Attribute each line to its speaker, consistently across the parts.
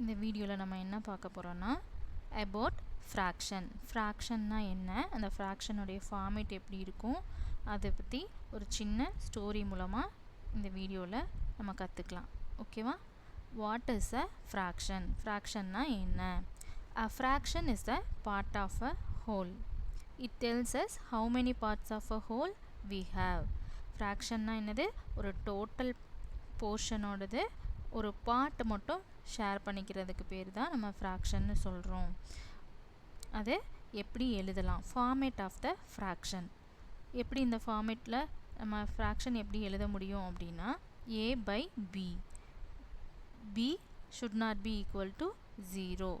Speaker 1: இந்த வீடியோவில் நம்ம என்ன பார்க்க போகிறோன்னா அபவுட் ஃப்ராக்ஷன் ஃப்ராக்ஷன்னா என்ன? அந்த ஃப்ராக்ஷனுடைய ஃபார்மேட் எப்படி இருக்கும்? அதை பற்றி ஒரு சின்ன ஸ்டோரி மூலமாக இந்த வீடியோவில் நம்ம கற்றுக்கலாம் ஓகேவா வாட் இஸ் அ ஃப்ராக்ஷன் ஃப்ராக்ஷன்னா என்ன? A fraction is a part of a whole it tells us how many parts of a whole we have ஃப்ராக்ஷன்னா என்னது? ஒரு டோட்டல் போர்ஷனோடது ஒரு பார்ட் மட்டும் ஷேர் பண்ணிக்கிறதுக்கு பேர் தான் நம்ம ஃப்ராக்ஷன்னு சொல்கிறோம் அது எப்படி எழுதலாம்? ஃபார்மேட் ஆஃப் த ஃப்ராக்ஷன் எப்படி இந்த ஃபார்மேட்டில் நம்ம ஃப்ராக்ஷன் எப்படி எழுத முடியும் அப்படின்னா A by B B should not be equal to zero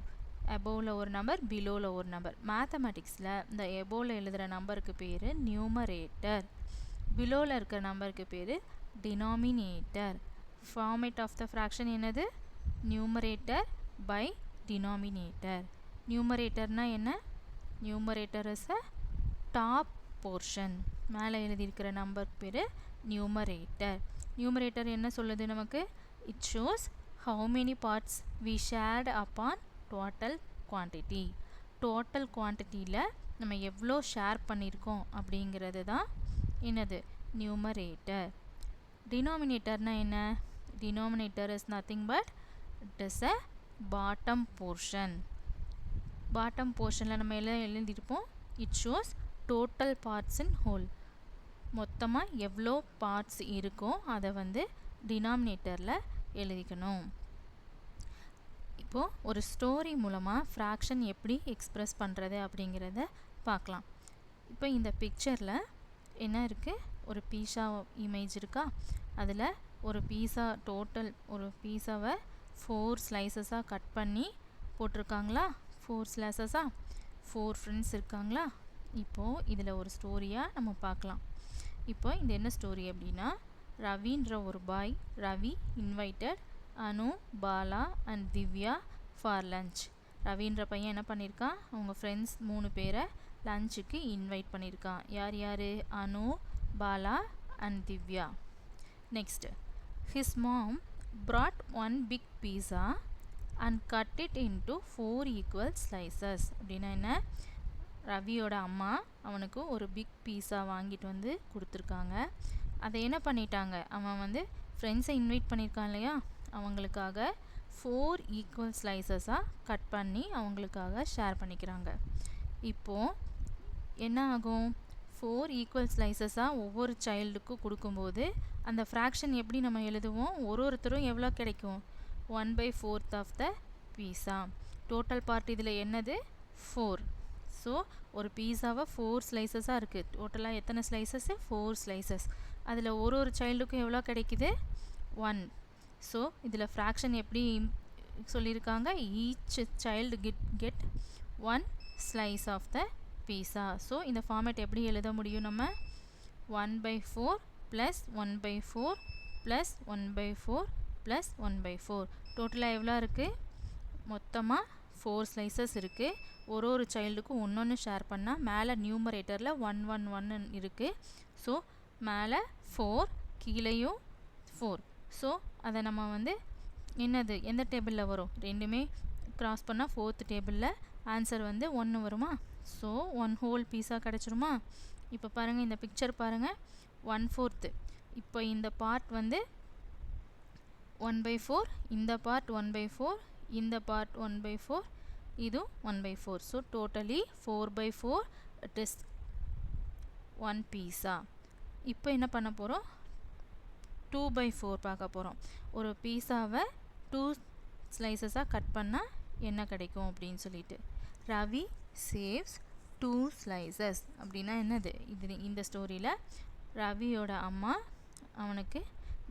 Speaker 1: எபோவில் ஒரு நம்பர் பிலோவில் ஒரு நம்பர் மேத்தமெட்டிக்ஸில் இந்த எபோவில் எழுதுகிற நம்பருக்கு பேர் நியூமரேட்டர் பிலோவில் இருக்கிற நம்பருக்கு பேர் denominator format of the fraction என்னது? நியூமரேட்டர் பை டினாமினேட்டர் நியூமரேட்டர்னால் என்ன? Numerator is a top portion மேலே எழுதியிருக்கிற நம்பர் பேர் நியூமரேட்டர் நியூமரேட்டர் என்ன சொல்லுது நமக்கு? It shows how many parts we shared upon total quantity total குவான்டிட்டியில் நம்ம எவ்வளோ ஷேர் பண்ணியிருக்கோம் அப்படிங்கிறது தான் என்னது? நியூமரேட்டர் டினாமினேட்டர்னால் என்ன? Denominator is nothing but it is a bottom portion bottom போர்ஷனில் நம்ம எல்லாம் எழுதியிருப்போம். It shows total parts in whole மொத்தமாக எவ்வளோ பார்ட்ஸ் இருக்கோ அதை வந்து டினாமினேட்டரில் எழுதிக்கணும். இப்போது ஒரு ஸ்டோரி மூலமாக ஃப்ராக்ஷன் எப்படி எக்ஸ்ப்ரெஸ் பண்ணுறது அப்படிங்கிறத பார்க்கலாம். இப்போ இந்த பிக்சரில் என்ன இருக்குது ஒரு பீஸா இமேஜ் இருக்கா? அதில் ஒரு பீஸா டோட்டல் ஒரு பீஸாவை ஃபோர் ஸ்லைசஸாக கட் பண்ணி போட்டிருக்காங்களா? ஃபோர் ஸ்லைசஸாக ஃபோர் ஃப்ரெண்ட்ஸ் இருக்காங்களா? இப்போது இதில் ஒரு ஸ்டோரியாக நம்ம பார்க்கலாம். இப்போ இந்த என்ன ஸ்டோரி அப்படின்னா ரவின்ற ஒரு boy Ravi invited Anu Bala and Divya for lunch ரவின்ற பையன் என்ன பண்ணியிருக்கான் அவங்க ஃப்ரெண்ட்ஸ் மூணு பேரை லஞ்சுக்கு இன்வைட் பண்ணியிருக்கான் யார் யார்? Anu Bala and Divya. Next his mom brought one big pizza and cut it into four equal slices அப்படின்னா என்ன? ரவியோட அம்மா அவனுக்கு ஒரு பிக் பீஸா வாங்கிட்டு வந்து கொடுத்துருக்காங்க. அதை என்ன பண்ணிட்டாங்க? அவன் வந்து ஃப்ரெண்ட்ஸை இன்வைட் பண்ணியிருக்கான் இல்லையா? அவங்களுக்காக ஃபோர் ஈக்குவல் ஸ்லைசஸாக கட் பண்ணி அவங்களுக்காக ஷேர் பண்ணிக்கிறாங்க. இப்போது என்ன ஆகும்? ஃபோர் ஈக்குவல் ஸ்லைசஸாக ஒவ்வொரு சைல்டுக்கும் கொடுக்கும்போது அந்த ஃப்ராக்ஷன் எப்படி நம்ம எழுதுவோம்? ஒரு ஒருத்தரும் எவ்வளோ கிடைக்கும்? One by fourth of the pizza total part இதில் என்னது? ஃபோர் ஸோ ஒரு பீஸாவை ஃபோர் ஸ்லைசஸாக இருக்குது டோட்டலாக எத்தனை ஸ்லைசஸ்ஸு ஃபோர் ஸ்லைசஸ் அதில் ஒரு ஒரு சைல்டுக்கும் எவ்வளோ கிடைக்குது? ஒன் ஸோ இதில் ஃப்ராக்ஷன் எப்படி சொல்லியிருக்காங்க? Each child get get one slice of the pizza so இந்த ஃபார்மேட் எப்படி எழுத முடியும் நம்ம? One by four plus one by four plus one by four plus one by four டோட்டலாக எவ்வளோ இருக்குது மொத்தமாக ஃபோர் ஸ்லைசஸ் இருக்குது ஒரு ஒரு சைல்டுக்கும் ஒன்று ஒன்று ஷேர் பண்ணால் மேலே நியூமரேட்டரில் ஒன் ஒன் ஒன்னு இருக்குது ஸோ மேலே ஃபோர் கீழேயும் ஃபோர் ஸோ அதை நம்ம வந்து என்னது? எந்த டேபிளில் வரும்? ரெண்டுமே க்ராஸ் பண்ணால் ஃபோர்த் டேபிளில் ஆன்சர் வந்து ஒன்று வருமா? ஸோ ஒன் ஹோல் பீஸாக கிடச்சிருமா? இப்போ பாருங்கள் இந்த பிக்சர் பாருங்கள் ஒன் ஃபோர்த்து இப்போ இந்த பார்ட் வந்து ஒன் பை ஃபோர் இந்த பார்ட் ஒன் பை ஃபோர் இந்த பார்ட் ஒன் பை ஃபோர் இதுவும் one by four so totally four by four it is one pizza இப்போ என்ன பண்ண போகிறோம் டூ பை ஃபோர் பார்க்க போகிறோம் ஒரு பீஸாவை டூ ஸ்லைசஸாக கட் பண்ணால் என்ன கிடைக்கும் அப்படின்னு சொல்லிட்டு. ரவி சேவ்ஸ் டூ ஸ்லைசஸ் அப்படின்னா என்னது? இது இந்த ஸ்டோரியில் ரவியோட அம்மா அவனுக்கு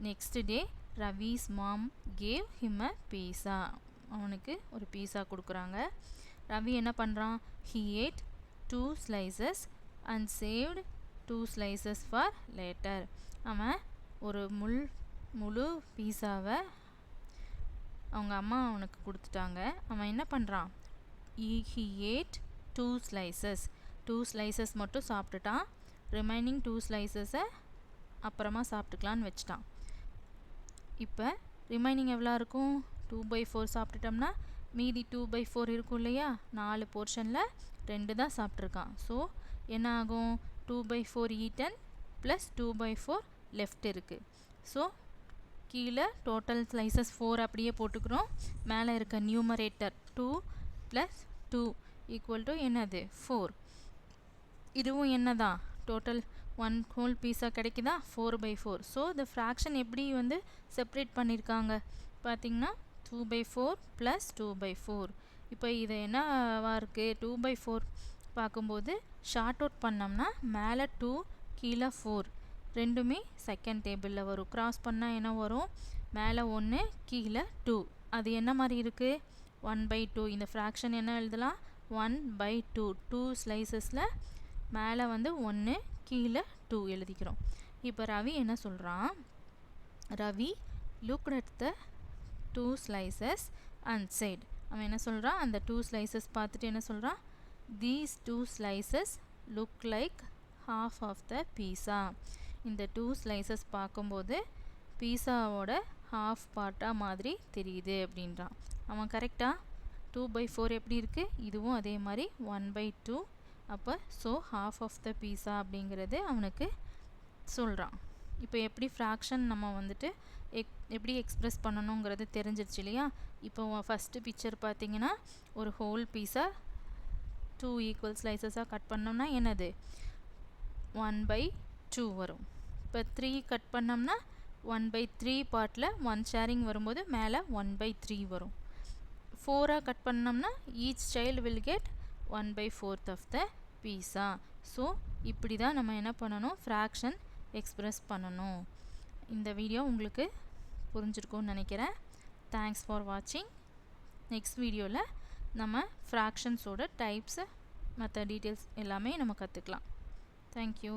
Speaker 1: next day Ravi's mom gave him a pizza அவனுக்கு ஒரு பீஸா கொடுக்குறாங்க. ரவி என்ன பண்ணுறான் he ate two slices and saved two slices for later அவன் ஒரு முள் முழு பீஸாவை அவங்க அம்மா அவனுக்கு கொடுத்துட்டாங்க. அவன் என்ன பண்ணுறான் he ate two slices two slices மட்டும் சாப்பிட்டுட்டான். ரிமைனிங் டூ ஸ்லைசஸை அப்புறமா சாப்பிட்டுக்கலான்னு வச்சுட்டான். இப்போ ரிமைனிங் எவ்வளோ இருக்கும்? டூ பை ஃபோர் சாப்பிட்டுட்டோம்னா மீதி டூ பை ஃபோர் இருக்கும் இல்லையா? நாலு போர்ஷனில் ரெண்டு தான் சாப்பிட்ருக்கான் ஸோ என்ன ஆகும்? Two by four eaten plus two by four left இருக்குது ஸோ கீழே டோட்டல் ஸ்லைசஸ் ஃபோர் அப்படியே போட்டுக்கிறோம். மேலே இருக்க numerator two plus two equal to என்னது? ஃபோர் இதுவும் என்ன தான் டோட்டல் ஒன் ஹோல் பீஸாக கிடைக்குதா? ஃபோர் பை ஃபோர் ஸோ இந்த ஃப்ராக்ஷன் எப்படி வந்து செப்ரேட் பண்ணியிருக்காங்க பார்த்தீங்கன்னா two by four plus two by four இப்போ இது என்னவா இருக்குது டூ பை ஃபோர் பார்க்கும்போது ஷார்ட் அவுட் பண்ணோம்னா மேலே டூ கீழே ஃபோர் ரெண்டுமே செகண்ட் டேபிளில் வரும். க்ராஸ் பண்ணால் என்ன வரும்? மேலே ஒன்று கீழே டூ அது என்ன மாதிரி இருக்குது ஒன் பை டூ இந்த ஃப்ராக்ஷன் என்ன எழுதலாம்? ஒன் பை டூ டூ ஸ்லைசஸில் மேலே வந்து ஒன்று கீழே டூ எழுதிக்கிறோம். இப்போ ரவி என்ன சொல்கிறான் Ravi look at the two slices and said அவன் என்ன சொல்கிறான் அந்த டூ ஸ்லைசஸ் பார்த்துட்டு என்ன சொல்கிறான் these two slices look like half of the pizza இந்த டூ ஸ்லைசஸ் பார்க்கும்போது பீஸாவோட ஹாஃப் பார்ட்டாக மாதிரி தெரியுது அப்படின்றான். அவன் கரெக்டாக டூ பை ஃபோர் எப்படி இருக்குது இதுவும் அதே மாதிரி ஒன் பை டூ அப்போ so half of the pizza அப்படிங்கிறது அவனுக்கு சொல்கிறான் இப்போ எப்படி ஃப்ராக்ஷன் நம்ம வந்துட்டு எக் எப்படி எக்ஸ்ப்ரெஸ் பண்ணணுங்கிறது தெரிஞ்சிருச்சு இல்லையா? இப்போ ஃபஸ்ட்டு பிக்சர் பார்த்தீங்கன்னா ஒரு ஹோல் பீஸாக டூ ஈக்குவல் ஸ்லைசஸாக கட் பண்ணோம்னா என்னது? ஒன் பை டூ வரும். இப்போ த்ரீ கட் பண்ணோம்னா ஒன் பை த்ரீ பார்ட்டில் ஒன் ஷேரிங் வரும்போது மேலே ஒன் பை த்ரீ வரும். ஃபோராக கட் பண்ணோம்னா each child will get one by fourth of the pizza so இப்படி தான் நம்ம என்ன பண்ணணும்? ஃப்ராக்ஷன் எக்ஸ்ப்ரெஸ் பண்ணணும். இந்த வீடியோ உங்களுக்கு புரிஞ்சிருக்கும்னு நினைக்கிறேன். தேங்க்ஸ் ஃபார் வாட்சிங் நெக்ஸ்ட் வீடியோவில் நம்ம ஃப்ராக்ஷன்ஸோட டைப்ஸு மற்ற டீட்டெயில்ஸ் எல்லாமே நம்ம கற்றுக்கலாம் தேங்க்யூ